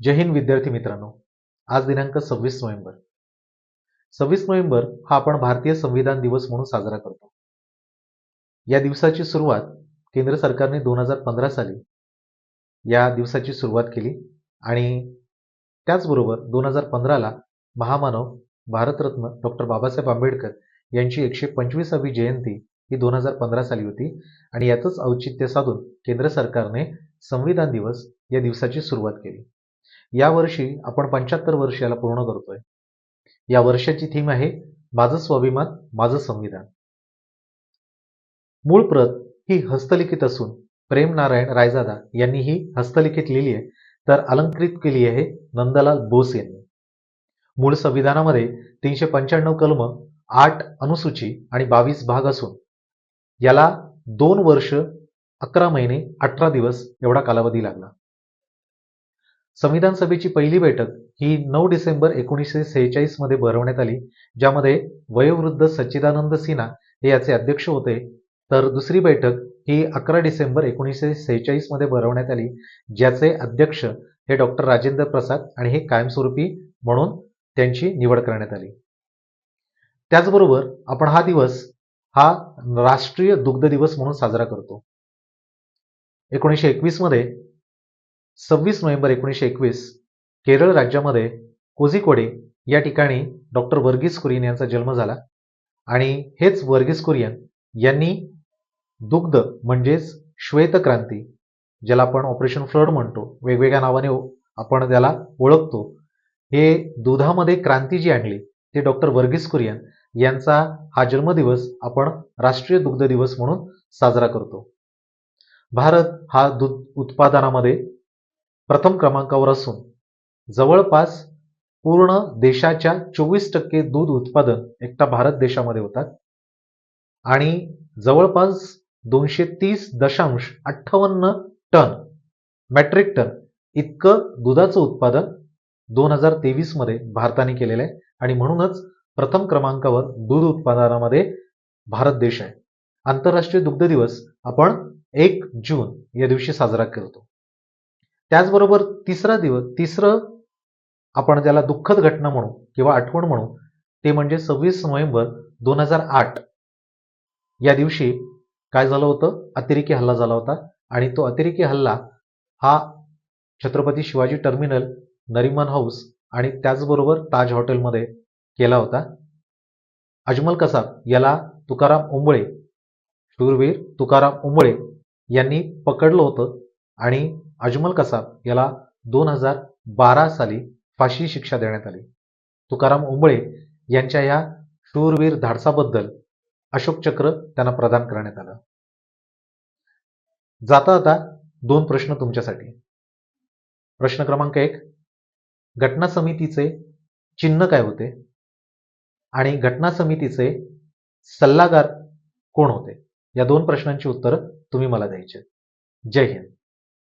जय हिंद विद्यार्थी मित्रांनो. आज दिनांक सव्वीस नोव्हेंबर. सव्वीस नोव्हेंबर हा आपण भारतीय संविधान दिवस म्हणून साजरा करतो. या दिवसाची सुरुवात केंद्र सरकारने दोन हजार पंधरा साली या दिवसाची सुरुवात केली आणि त्याचबरोबर दोन हजार पंधराला महामानव भारतरत्न डॉक्टर बाबासाहेब आंबेडकर यांची एकशे पंचवीसावी जयंती ही दोन हजार पंधरा साली होती आणि याचंच औचित्य साधून केंद्र सरकारने संविधान दिवस या दिवसाची सुरुवात केली. यावर्षी आपण पंच्याहत्तर वर्ष याला पूर्ण करतोय. या वर्षाची थीम आहे माझं स्वाभिमान माझं संविधान. मूळ प्रत ही हस्तलिखित असून प्रेम नारायण रायजादा यांनी ही हस्तलिखित लिहिली आहे. तर अलंकृत केली आहे नंदलाल बोस यांनी. मूळ संविधानामध्ये तीनशे पंच्याण्णव कलम आठ अनुसूची आणि बावीस भाग असून याला दोन वर्ष अकरा महिने अठरा दिवस एवढा कालावधी लागला. संविधान सभेची पहिली बैठक ही नऊ डिसेंबर एकोणीसशे सेहेचाळीसमध्ये भरवण्यात आली ज्यामध्ये वयोवृद्ध सच्चिदानंद सिन्हा हे याचे अध्यक्ष होते. तर दुसरी बैठक ही अकरा डिसेंबर एकोणीसशे सेहेचाळीसमध्ये भरवण्यात आली ज्याचे अध्यक्ष हे डॉक्टर राजेंद्र प्रसाद आणि हे कायमस्वरूपी म्हणून त्यांची निवड करण्यात आली. त्याचबरोबर आपण हा दिवस हा राष्ट्रीय दुग्ध दिवस म्हणून साजरा करतो. एकोणीसशे एकवीसमध्ये सव्वीस नोव्हेंबर एकोणीसशे एकवीस केरळ राज्यामध्ये कोझिकोडे या ठिकाणी डॉक्टर वर्गीस कुरियन यांचा जन्म झाला. आणि हेच वर्गीस कुरियन यांनी दुग्ध म्हणजेच श्वेतक्रांती ज्याला आपण ऑपरेशन फ्लड म्हणतो वेगवेगळ्या नावाने आपण त्याला ओळखतो हे दुधामध्ये क्रांती जी आणली ते डॉक्टर वर्गीस कुरियन यांचा हा जन्मदिवस आपण राष्ट्रीय दुग्ध दिवस म्हणून साजरा करतो. भारत हा दूध उत्पादनामध्ये प्रथम क्रमांकावर असून जवळपास पूर्ण देशाच्या चोवीस टक्के दूध उत्पादन एकटा भारत देशामध्ये होतात. आणि जवळपास दोनशे तीस दशांश अठ्ठावन्न टन मॅट्रिक टन इतकं दुधाचं उत्पादन दोन हजार तेवीसमध्ये भारताने केलेलं आहे. आणि म्हणूनच प्रथम क्रमांकावर दूध उत्पादनामध्ये भारत देश आहे. आंतरराष्ट्रीय दुग्ध दिवस आपण एक जून या दिवशी साजरा करतो. त्याचबरोबर तिसरा दिवस तिसरं आपण त्याला दुःखद घटना म्हणू किंवा आठवण म्हणू ते म्हणजे सव्वीस नोव्हेंबर दोन हजार आठ. या दिवशी काय झालं होतं? अतिरेकी हल्ला झाला होता आणि तो अतिरेकी हल्ला हा छत्रपती शिवाजी टर्मिनल नरिमन हाऊस आणि त्याचबरोबर ताज हॉटेलमध्ये केला होता. अजमल कसाब याला तुकाराम उंबळे शूरवीर तुकाराम उंबळे यांनी पकडलं होतं आणि अजमल कसाब याला दोन हजार बारा साली फाशी शिक्षा देण्यात आली. तुकाराम उंबळे यांच्या या शूरवीर धाडसाबद्दल अशोक चक्र त्यांना प्रदान करण्यात आलं. जाता आता दोन प्रश्न तुमच्यासाठी. प्रश्न क्रमांक एक घटना समितीचे चिन्ह काय होते? आणि घटना समितीचे सल्लागार कोण होते? या दोन प्रश्नांची उत्तरं तुम्ही मला द्यायचे जय हिंद.